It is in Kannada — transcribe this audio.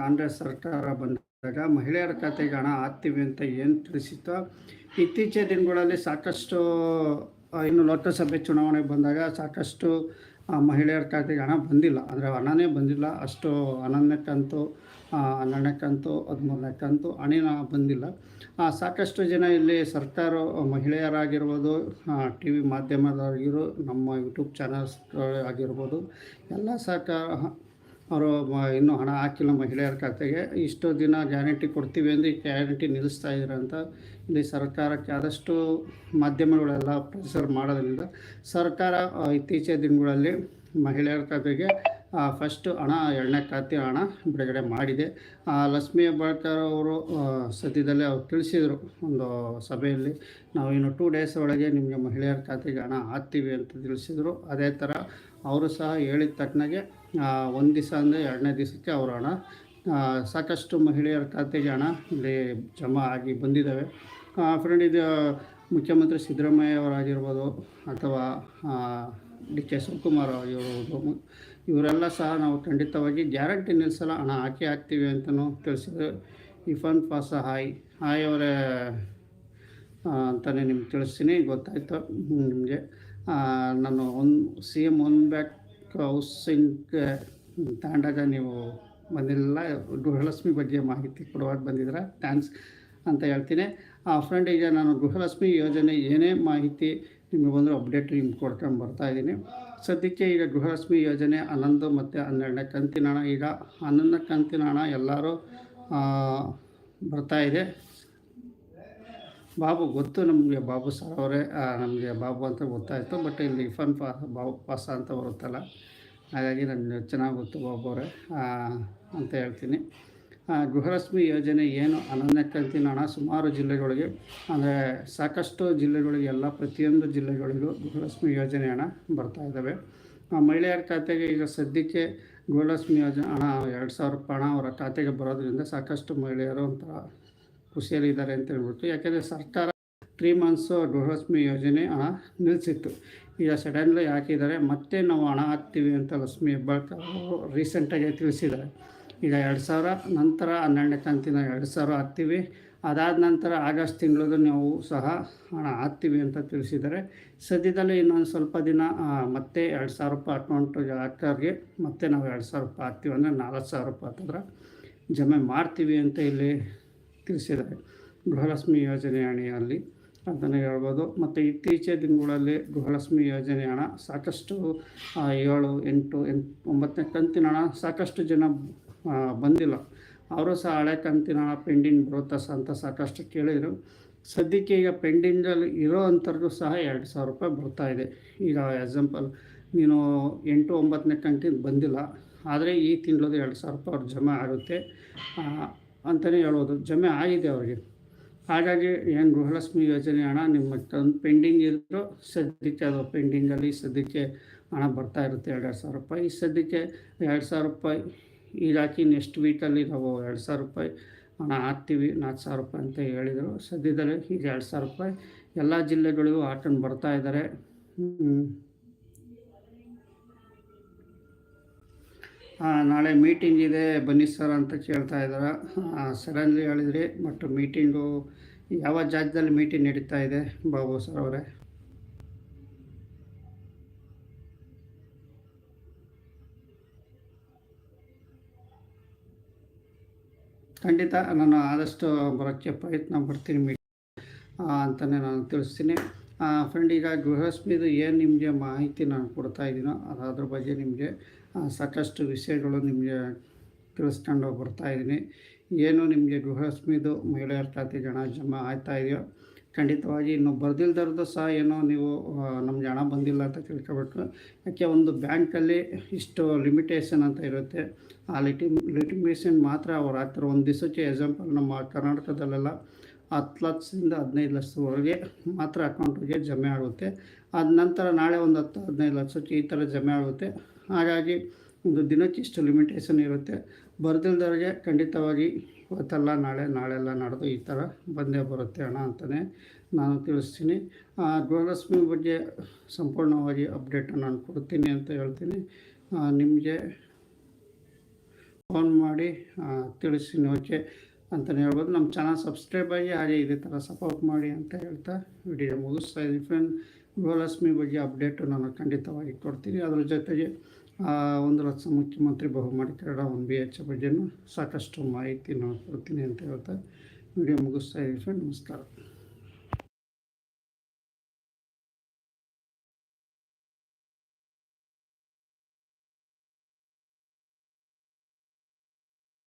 ಕಾಂಗ್ರೆಸ್ ಸರ್ಕಾರ ಬಂದಾಗ ಮಹಿಳೆಯರ ಖಾತೆಗೆ ಹಣ ಹಾಕ್ತೀವಿ ಅಂತ ಏನು ತಿಳಿಸಿತ್ತೋ, ಇತ್ತೀಚಿನ ದಿನಗಳಲ್ಲಿ ಸಾಕಷ್ಟು ಇನ್ನು ಲೋಕಸಭೆ ಚುನಾವಣೆ ಬಂದಾಗ ಸಾಕಷ್ಟು ಮಹಿಳೆಯರ ಖಾತೆಗೆ ಹಣ ಬಂದಿಲ್ಲ. ಅಂದರೆ ಹಣನೇ ಬಂದಿಲ್ಲ. ಅಷ್ಟು ಹನ್ನೊಂದನೇ ಕಂತು ಹನ್ನೆರಡನೇ ಕಂತು ಹದಿಮೂರನೇ ಕಂತು ಹಣನ ಬಂದಿಲ್ಲ. ಸಾಕಷ್ಟು ಜನ ಇಲ್ಲಿ ಸರ್ಕಾರ ಮಹಿಳೆಯರಾಗಿರ್ಬೋದು ಟಿ ವಿ ಮಾಧ್ಯಮದಾಗಿರೋ ನಮ್ಮ ಯೂಟ್ಯೂಬ್ ಚಾನಲ್ಸ್ ಆಗಿರ್ಬೋದು, ಎಲ್ಲ ಸರ್ಕಾರ ಅವರು ಇನ್ನೂ ಹಣ ಹಾಕಿಲ್ಲ ಮಹಿಳೆಯರ ಖಾತೆಗೆ. ಇಷ್ಟು ದಿನ ಗ್ಯಾರಂಟಿ ಕೊಡ್ತೀವಿ ಅಂದರೆ ಗ್ಯಾರಂಟಿ ನಿಲ್ಲಿಸ್ತಾ ಇದ್ದಾರೆ ಅಂತ ಇಲ್ಲಿ ಸರ್ಕಾರಕ್ಕೆ ಆದಷ್ಟು ಮಾಧ್ಯಮಗಳೆಲ್ಲ ಪ್ರೆಸರ್ ಮಾಡೋದ್ರಿಂದ ಸರ್ಕಾರ ಇತ್ತೀಚಿನ ದಿನಗಳಲ್ಲಿ ಮಹಿಳೆಯರ ಖಾತೆಗೆ ಫಸ್ಟು ಹಣ, ಎರಡನೇ ಖಾತೆ ಹಣ ಬಿಡುಗಡೆ ಮಾಡಿದೆ. ಲಕ್ಷ್ಮೀ ಹೆಬ್ಬಾಳ್ಕರ್ ಅವರು ಸದ್ಯದಲ್ಲೇ ಅವ್ರು ತಿಳಿಸಿದರು ಒಂದು ಸಭೆಯಲ್ಲಿ, ನಾವು ಇನ್ನು ಟೂ ಡೇಸ್ ಒಳಗೆ ನಿಮಗೆ ಮಹಿಳೆಯರ ಖಾತೆಗೆ ಹಣ ಹಾಕ್ತೀವಿ ಅಂತ ತಿಳಿಸಿದರು. ಅದೇ ಥರ ಅವರು ಸಹ ಹೇಳಿದ ತಕ್ಷಣಗೆ ಒಂದು ದಿವಸ ಅಂದರೆ ಎರಡನೇ ದಿವಸಕ್ಕೆ ಅವರು ಹಣ ಸಾಕಷ್ಟು ಮಹಿಳೆಯರ ಖಾತೆಗೆ ಹಣ ಇಲ್ಲಿ ಜಮಾ ಆಗಿ ಬಂದಿದ್ದಾವೆ. ಫ್ರೆಂಡ್ ಇದು ಮುಖ್ಯಮಂತ್ರಿ ಸಿದ್ದರಾಮಯ್ಯ ಅವರಾಗಿರ್ಬೋದು ಅಥವಾ ಡಿ ಕೆ ಶಿವಕುಮಾರ್ ಇವರು ಇವರೆಲ್ಲ ಸಹ ನಾವು ಖಂಡಿತವಾಗಿ ಗ್ಯಾರಂಟಿ ನಿಲ್ಲಿಸಲ್ಲ ಹಣ ಹಾಕಿ ಹಾಕ್ತೀವಿ ಅಂತಲೂ ತಿಳಿಸಿದ್ರು. ಇಫಾನ್ ಪಾಸ ಹಾಯ್. ಹಾಯ್ ಅವರೇ ಅಂತಲೇ ನಿಮ್ಗೆ ತಿಳಿಸ್ತೀನಿ, ಗೊತ್ತಾಯ್ತು ನಿಮಗೆ. ನಾನು one, C M one back housing ತಾಂಡಾಗ ನೀವು ಬಂದಿಲ್ಲ ಗೃಹಲಕ್ಷ್ಮಿ ಬಗ್ಗೆ ಮಾಹಿತಿ ಕೊಡುವಾಗ ಬಂದಿದ್ದೀರಾ? ಥ್ಯಾಂಕ್ಸ್ ಅಂತ ಹೇಳ್ತೀನಿ. ಆ ಫ್ರೆಂಡ್ ಈಗ ನಾನು ಗೃಹಲಕ್ಷ್ಮಿ ಯೋಜನೆ ಏನೇ ಮಾಹಿತಿ ನಿಮಗೆ ಬಂದರೂ ಅಪ್ಡೇಟ್ ನಿಮ್ಗೆ ಕೊಡ್ಕೊಂಡು ಬರ್ತಾ ಇದ್ದೀನಿ ಸದ್ಯಕ್ಕೆ ಈಗ ಗೃಹಲಕ್ಷ್ಮಿ ಯೋಜನೆ ಹನ್ನೊಂದು ಮತ್ತು ಹನ್ನೆರಡನೇ ಕಂತಿನ ಹಣ ಈಗ ಹನ್ನೊಂದನೇ ಕಂತಿನ ಹಣ ಎಲ್ಲರೂ ಬರ್ತಾಯಿದೆ ಬಾಬು ಗೊತ್ತು ನಮಗೆ, ಬಾಬು ಸರ್ ಅವರೇ ನಮಗೆ ಬಾಬು ಅಂತ ಗೊತ್ತಾಯಿತು ಬಟ್ ಇಲ್ಲಿ ಇಫನ್ ಪಾ, ಬಾಬು ಪಾಸ ಅಂತ ಬರುತ್ತಲ್ಲ. ಹಾಗಾಗಿ ನನಗೆ ಚೆನ್ನಾಗಿ ಗೊತ್ತು ಬಾಬು ಅವರೇ ಅಂತ ಹೇಳ್ತೀನಿ. ಗೃಹಲಕ್ಷ್ಮಿ ಯೋಜನೆ ಏನು? ಹನ್ನೊಂದನೇ ಕಂತಿನ ಹಣ ಸುಮಾರು ಜಿಲ್ಲೆಗಳಿಗೆ, ಅಂದರೆ ಸಾಕಷ್ಟು ಜಿಲ್ಲೆಗಳಿಗೆ ಎಲ್ಲ, ಪ್ರತಿಯೊಂದು ಜಿಲ್ಲೆಗಳಿಗೂ ಗೃಹಲಕ್ಷ್ಮಿ ಯೋಜನೆ ಹಣ ಬರ್ತಾ ಇದ್ದಾವೆ ಮಹಿಳೆಯರ ಖಾತೆಗೆ ಈಗ ಸದ್ಯಕ್ಕೆ ಗೃಹಲಕ್ಷ್ಮಿ ಯೋಜನೆ ಹಣ ಎರಡು ಸಾವಿರ ರೂಪಾಯಿ ಹಣ ಅವರ ಖಾತೆಗೆ ಬರೋದ್ರಿಂದ ಸಾಕಷ್ಟು ಮಹಿಳೆಯರು ಒಂಥರ ಖುಷಿಯಲ್ಲಿದ್ದಾರೆ ಅಂತ ಹೇಳ್ಬಿಟ್ಟು, ಯಾಕೆಂದರೆ ಸರ್ಕಾರ ತ್ರೀ ಮಂತ್ಸು ಗೃಹಲಕ್ಷ್ಮಿ ಯೋಜನೆ ಹಣ ನಿಲ್ಲಿಸಿತ್ತು ಈಗ ಸಡನ್ಲಿ ಹಾಕಿದ್ದಾರೆ ಮತ್ತೆ ನಾವು ಹಣ ಹಾಕ್ತೀವಿ ಅಂತ ಲಕ್ಷ್ಮಿ ಹೆಬ್ಬಾಳ್ಕರ್ ಅವರು ರೀಸೆಂಟಾಗಿ ತಿಳಿಸಿದ್ದಾರೆ. ಈಗ ಎರಡು ಸಾವಿರ, ನಂತರ ಹನ್ನೆರಡನೇ ಕಂತಿನ ಎರಡು ಸಾವಿರ ಹಾಕ್ತೀವಿ. ಅದಾದ ನಂತರ ಆಗಸ್ಟ್ ತಿಂಗಳದು ನಾವು ಸಹ ಹಣ ಹಾಕ್ತೀವಿ ಅಂತ ತಿಳಿಸಿದರೆ ಸದ್ಯದಲ್ಲೇ ಇನ್ನೊಂದು ಸ್ವಲ್ಪ ದಿನ ಮತ್ತೆ ಎರಡು ಸಾವಿರ ರೂಪಾಯಿ ಅಕೌಂಟ್ ಹಾಕೋರಿಗೆ ಮತ್ತೆ ನಾವು ಎರಡು ಸಾವಿರ ರೂಪಾಯಿ ಹಾಕ್ತೀವಿ ಅಂದರೆ ನಾಲ್ಕು ಸಾವಿರ ರೂಪಾಯಿ ಹತ್ತಿರ ಜಮೆ ಮಾಡ್ತೀವಿ ಅಂತ ಇಲ್ಲಿ ತಿಳಿಸಿದ್ದಾರೆ. ಗೃಹಲಕ್ಷ್ಮಿ ಯೋಜನೆ ಹಣೆಯಲ್ಲಿ ಅಂತಲೇ ಹೇಳ್ಬೋದು. ಮತ್ತು ಇತ್ತೀಚಿನ ದಿನಗಳಲ್ಲಿ ಗೃಹಲಕ್ಷ್ಮಿ ಯೋಜನೆ ಹಣ ಸಾಕಷ್ಟು ಏಳು, ಎಂಟು ಎಂಟು, ಒಂಬತ್ತನೇ ಕಂತಿನ ಹಣ ಸಾಕಷ್ಟು ಜನ ಬಂದಿಲ್ಲ. ಅವರು ಸಹ ಹಳೆ ಕಂತಿನ ಪೆಂಡಿಂಗ್ ಬರುತ್ತಾ ಅಂತ ಸಾಕಷ್ಟು ಕೇಳಿದರು. ಸದ್ಯಕ್ಕೆ ಈಗ ಪೆಂಡಿಂಗಲ್ಲಿ ಇರೋ ಅಂಥದ್ದು ಸಹ ಎರಡು ಸಾವಿರ ರೂಪಾಯಿ ಬರ್ತಾ ಇದೆ. ಈಗ ಎಕ್ಸಾಂಪಲ್ ನೀನು ಎಂಟು ಒಂಬತ್ತನೇ ಕಂತಿನ ಬಂದಿಲ್ಲ. ಆದರೆ ಈ ತಿಂಗಳದು ಎರಡು ಸಾವಿರ ರೂಪಾಯಿ ಅವ್ರು ಜಮೆ ಆಗುತ್ತೆ. ಅಂತಲೇ ಹೇಳ್ಬೋದು. ಜಮೆ ಆಗಿದೆ ಅವ್ರಿಗೆ. ಹಾಗಾಗಿ ಏನು ಗೃಹಲಕ್ಷ್ಮಿ ಯೋಜನೆ ಹಣ ನಿಮ್ಮ ಪೆಂಡಿಂಗ್ ಇದ್ದರೂ ಸದ್ಯಕ್ಕೆ ಅದು ಪೆಂಡಿಂಗಲ್ಲಿ ಸದ್ಯಕ್ಕೆ ಹಣ ಬರ್ತಾ ಇರುತ್ತೆ ಎರಡು ಸಾವಿರ ರೂಪಾಯಿ. ಸದ್ಯಕ್ಕೆ ಎರಡು ಸಾವಿರ ರೂಪಾಯಿ ಈಗ ಹಾಕಿ ನೆಕ್ಸ್ಟ್ ವೀಕಲ್ಲಿ ನಾವು ಎರಡು ಸಾವಿರ ರೂಪಾಯಿ ಹಣ ಹಾಕ್ತೀವಿ, ನಾಲ್ಕು ಸಾವಿರ ರೂಪಾಯಿ ಅಂತ ಹೇಳಿದರು. ಸದ್ಯದಲ್ಲೇ ಈಗ ಎರಡು ಸಾವಿರ ರೂಪಾಯಿ ಎಲ್ಲ ಜಿಲ್ಲೆಗಳಿಗೂ ಹಾಕೊಂಡು ಬರ್ತಾ ಇದ್ದಾರೆ ನಾಳೆ ಮೀಟಿಂಗ್ ಇದೆ, ಬನ್ನಿ ಸರ್ ಅಂತ ಕೇಳ್ತಾ ಇದ್ದಾರೆ ಸಡನ್ಲಿ ಹೇಳಿದ್ರಿ, ಬಟ್ ಮೀಟಿಂಗು ಯಾವ ಜಾಗದಲ್ಲಿ ಮೀಟಿಂಗ್ ನಡೀತಾ ಇದೆ, ಬಾಬು ಸರ್ ಅವರೇ? ಖಂಡಿತ ನಾನು ಆದಷ್ಟು ಬರೋಕ್ಕೆ ಪ್ರಯತ್ನ ಪಡ್ತೀನಿ ಮೀ ಅಂತಲೇ ನಾನು ತಿಳಿಸ್ತೀನಿ. ಫ್ರೆಂಡ್ ಈಗ ಗೃಹಸ್ಮಿದು ಏನು ನಿಮಗೆ ಮಾಹಿತಿ ನಾನು ಕೊಡ್ತಾ ಇದ್ದೀನೋ ಅದ್ರ ಬಗ್ಗೆ ನಿಮಗೆ ಸಾಕಷ್ಟು ವಿಷಯಗಳು ನಿಮಗೆ ತಿಳಿಸ್ಕೊಂಡು ಬರ್ತಾ ಇದ್ದೀನಿ. ಏನು ನಿಮಗೆ ಗೃಹಸ್ಮಿದು ಮಹಿಳೆಯರ ಖಾತೆಗೆ ಜನ ಜಮಾ ಆಯ್ತಾ ಇದೆಯೋ ಖಂಡಿತವಾಗಿ ಇನ್ನು ಬರ್ದಿಲ್ದವ್ರದ್ದು ಸಹ ಏನೋ ನೀವು ನಮ್ಮ ಹಣ ಬಂದಿಲ್ಲ ಅಂತ ತಿಳ್ಕೊಬೇಕು ಯಾಕೆ ಒಂದು ಬ್ಯಾಂಕಲ್ಲಿ ಇಷ್ಟು ಲಿಮಿಟೇಷನ್ ಅಂತ ಇರುತ್ತೆ, ಆ ಲಿಟಿ ಲಿಟಿಮೇಷನ್ ಮಾತ್ರ ಅವ್ರು ಹಾಕ್ತಾರೆ. ಒಂದು ದಿವಸಕ್ಕೆ ಎಕ್ಸಾಂಪಲ್ ನಮ್ಮ ಕರ್ನಾಟಕದಲ್ಲೆಲ್ಲ ಹತ್ತು ಲಕ್ಷದಿಂದ ಹದಿನೈದು ಲಕ್ಷದವರೆಗೆ ಮಾತ್ರ ಅಕೌಂಟಿಗೆ ಜಮೆ ಆಗುತ್ತೆ. ಅದ ನಂತರ ನಾಳೆ ಒಂದು ಹತ್ತು, ಹದಿನೈದು ಲಕ್ಷಕ್ಕೆ ಈ ಥರ ಜಮೆ ಆಗುತ್ತೆ. ಹಾಗಾಗಿ ಒಂದು ದಿನಕ್ಕೆ ಇಷ್ಟು ಲಿಮಿಟೇಷನ್ ಇರುತ್ತೆ. ಬರ್ದಿಲ್ದವ್ರಿಗೆ ಖಂಡಿತವಾಗಿ ಇವತ್ತಲ್ಲ ನಾಳೆ ನಾಳೆಲ್ಲ ನಡೆದು ಈ ಥರ ಬಂದೇ ಬರುತ್ತೆ ಅಣ್ಣ ಅಂತಲೇ ನಾನು ತಿಳಿಸ್ತೀನಿ. ಆ, ಗೃಹಲಕ್ಷ್ಮಿ ಬಗ್ಗೆ ಸಂಪೂರ್ಣವಾಗಿ ಅಪ್ಡೇಟ್ ನಾನು ಕೊಡ್ತೀನಿ ಅಂತ ಹೇಳ್ತೀನಿ. ನಿಮಗೆ ಫೋನ್ ಮಾಡಿ ತಿಳಿಸ್ತೀನಿ ತಿಳಿಸಿ ಓಕೆ ಅಂತಲೇ ಹೇಳ್ಬೋದು. ನಮ್ಮ ಚಾನಲ್ ಸಬ್ಸ್ಕ್ರೈಬ್ ಆಗಿ ಹಾಗೆ ಇದೇ ಥರ ಸಪೋರ್ಟ್ ಮಾಡಿ ಅಂತ ಹೇಳ್ತಾ ವಿಡಿಯೋ ಮುಗಿಸ್ತಾ ಇದ್ದೀನಿ. ಫ್ರೆಂಡ್ ಗೃಹಲಕ್ಷ್ಮಿ ಬಗ್ಗೆ ಅಪ್ಡೇಟು ನಾನು ಖಂಡಿತವಾಗಿ ಕೊಡ್ತೀನಿ. ಅದ್ರ ಜೊತೆಗೆ ಒಂದು ಲಕ್ಷ ಮುಖ್ಯಮಂತ್ರಿ ಬಹುಮಾನ ಕನ್ನಡ ಒನ್ ಬಿ ಎಚ್ ಬಗ್ಗೆನೂ ಸಾಕಷ್ಟು ಮಾಹಿತಿ ನಾನು ಅಂತ ಹೇಳ್ತಾ ವಿಡಿಯೋ ಮುಗಿಸ್ತಾ ಇದ್ದೀನಿ. ನಮಸ್ಕಾರ.